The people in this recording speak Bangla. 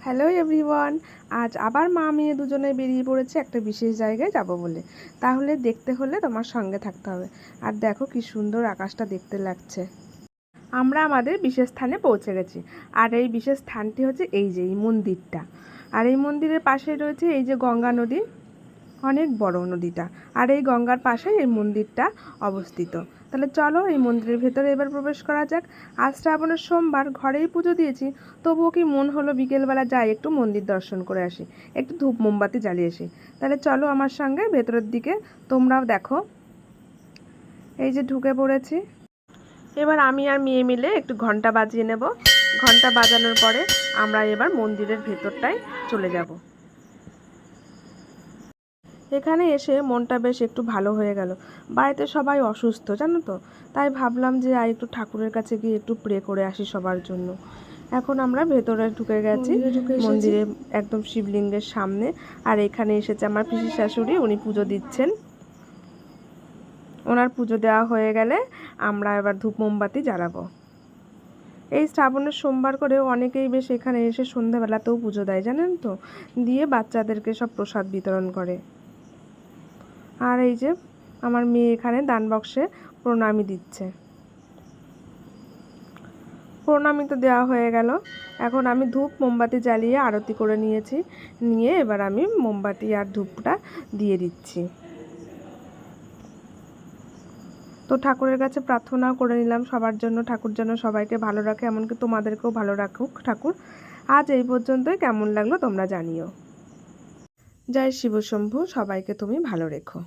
হ্যালো এভরিওয়ান, আজ আবার মা মেয়ে দুজনে বেরিয়ে পড়েছে একটা বিশেষ জায়গায় যাব বলে। তাহলে দেখতে হলে তোমার সঙ্গে থাকতে হবে। আর দেখো কি সুন্দর আকাশটা দেখতে লাগছে। আমরা আমাদের বিশেষ স্থানে পৌঁছে গেছি। আর এই বিশেষ স্থানটি হচ্ছে এই যে, এই মন্দিরটা। আর এই মন্দিরের পাশে রয়েছে এই যে গঙ্গা নদী। অনেক বড় নদীটা। আর এই গঙ্গার পাশে এই মন্দিরটা অবস্থিত। তাহলে চলো এই মন্দিরের ভেতরে এবার প্রবেশ করা যাক। আজ শ্রাবণের সোমবার, ঘরেই পুজো দিয়েছি। তবুও কি মন হলো বিকেলবেলা যাই একটু মন্দির দর্শন করে আসি, একটু ধূপ মোমবাতি জ্বালিয়ে আসি। তাহলে চলো আমার সঙ্গে ভেতরের দিকে, তোমরাও দেখো। এই যে ঢুকে পড়েছি। এবার আমি আর মেয়ে মিলে একটু ঘণ্টা বাজিয়ে নেব। ঘণ্টা বাজানোর পরে আমরা এবার মন্দিরের ভেতরটায় চলে যাব। এখানে এসে মনটা বেশ একটু ভালো হয়ে গেল। বাড়িতে সবাই অসুস্থ জানো তো? তাই ভাবলাম যে আর একটু ঠাকুরের কাছে গিয়ে একটু প্রে করে আসি সবার জন্য। এখন আমরা ভেতরে ঢুকে গেছি মন্দিরে একদম শিবলিঙ্গের সামনে। আর এখানে এসেছে আমার পিসি শাশুড়ি উনি পুজো দিচ্ছেন। ওনার পুজো দেওয়া হয়ে গেলে আমরা এবার ধূপ মোমবাতি জ্বালাবো। এই শ্রাবণের সোমবার করেও অনেকেই বেশ এখানে এসে সন্ধ্যাবেলাতেও পুজো দেয় জানেন তো? দিয়ে বাচ্চাদেরকে সব প্রসাদ বিতরণ করে। আর এই যে আমার মেয়ে এখানে দান বক্সে প্রণামী দিচ্ছে। প্রণামী তো দেওয়া হয়ে গেল। এখন আমি ধূপ, মোমবাতি জ্বালিয়ে আরতি করে নিয়েছি। নিয়ে এবার আমি মোমবাতি আর ধূপটা দিয়ে দিচ্ছি। তো ঠাকুরের কাছে প্রার্থনাও করে নিলাম, সবার জন্য ঠাকুর যেন সবাইকে ভালো রাখে, এমনকি তোমাদেরকেও ভালো রাখুক ঠাকুর। আজ এই পর্যন্তই, কেমন লাগল তোমরা জানিও। জয় শিবশম্ভু সবাইকে তুমি ভালো রেখো।